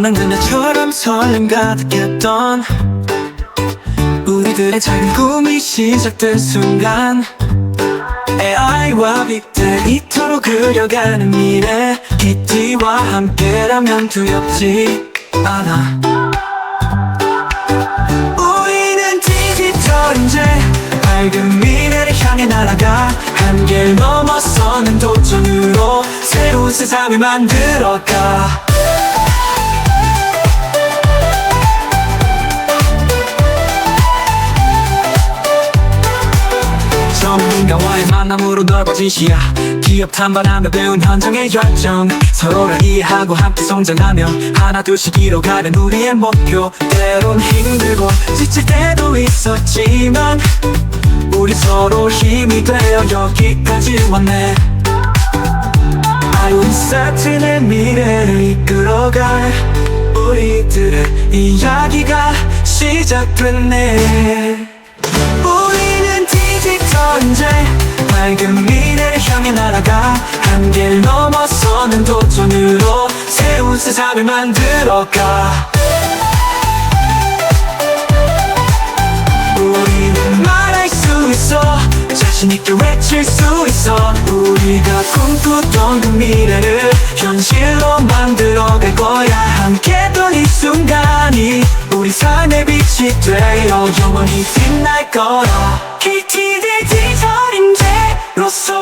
만난 그녀처럼 설렘 가득했던 우리들의 작은 꿈이 시작된 순간 AI와 빅데이터로 그려가는 미래 키티와 함께라면 두렵지 않아. 우리는 디지털 인재 밝은 미래를 향해 날아가 한계를 넘어서는 도전으로 새로운 세상을 만들어가 전문가와의 만남으로 넓어진 시야. 기업 탐방하며 배운 현장의 열정. 서로를 이해하고 함께 성장하며 하나 둘씩 이뤄가는 우리의 목표. 때론 힘들고 지칠 때도 있었지만 우리 서로 힘이 되어 여기까지 왔네. 아이온 사튼의 미래를 이끌어갈 우리들의 이야기가 시작됐네 향해 날아가 한계를 넘어서는 도전으로 새로운 세상을 만들어가. 우리는 말할 수 있어 자신있게 외칠 수 있어. 우리가 꿈꾸던 그 미래를 현실로 만들어갈 거야. 함께던 이 순간이 우리 삶의 빛이 되어 영원히 빛날 거야. KT 디지털 인재로서